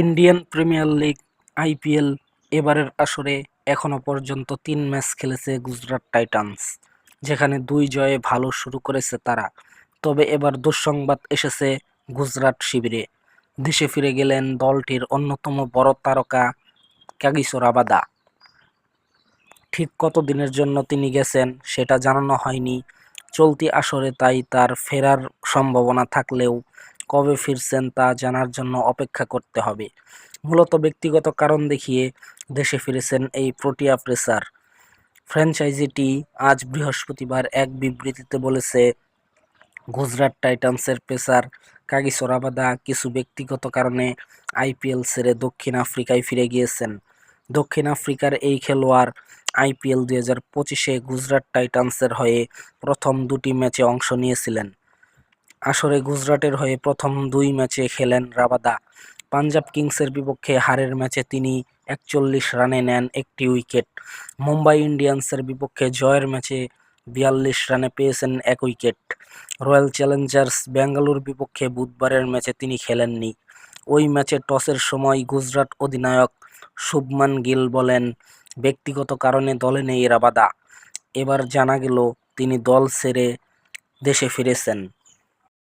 Indian premier league, IPL এবারের আসরে এখনও পর্যন্ত তিন ম্যাচ খেলেছে গুজরাট টাইটান্স, যেখানে দুই জয়ে ভালো শুরু করেছে তারা। তবে এবার দুঃসংবাদ এসেছে গুজরাট শিবিরে। দেশে ফিরে গেলেন দলটির অন্যতম বড় তারকা কাগিসো রাবাদা ঠিক কত দিনের জন্য তিনি গেছেন সেটা জানানো হয়নি। চলতি আসরে তাই তার ফেরার সম্ভাবনা থাকলেও কবে ফিরছেন তা জানার জন্য অপেক্ষা করতে হবে। মূলত ব্যক্তিগত কারণ দেখিয়ে দেশে ফিরেছেন এই প্রোটিয়া প্রেসার। ফ্র্যাঞ্চাইজিটি আজ বৃহস্পতিবার এক বিবৃতিতে বলেছে, গুজরাট টাইটান্সের পেসার কাগিসো রাবাদা কিছু ব্যক্তিগত কারণে আইপিএল ছেড়ে দক্ষিণ আফ্রিকায় ফিরে গিয়েছেন। দক্ষিণ আফ্রিকার এই খেলোয়াড় আইপিএল দুই হাজার পঁচিশে গুজরাট টাইটান্সের হয়ে প্রথম দুটি ম্যাচে অংশ নিয়েছিলেন। আসরে গুজরাটের হয়ে প্রথম দুই ম্যাচে খেলেন রাবাদা। পাঞ্জাব কিংসের বিপক্ষে হারের ম্যাচে তিনি একচল্লিশ রানে নেন একটি উইকেট। মুম্বাই ইন্ডিয়ান্সের বিপক্ষে জয়ের ম্যাচে বিয়াল্লিশ রানে পেয়েছেন এক উইকেট। রয়্যাল চ্যালেঞ্জার্স বেঙ্গালুর বিপক্ষে বুধবারের ম্যাচে তিনি খেলেননি। ওই ম্যাচে টসের সময় গুজরাট অধিনায়ক শুভমান গিল বলেন, ব্যক্তিগত কারণে দলে নেই রাবাদা। এবার জানা গেল তিনি দল ছেড়ে দেশে ফিরেছেন।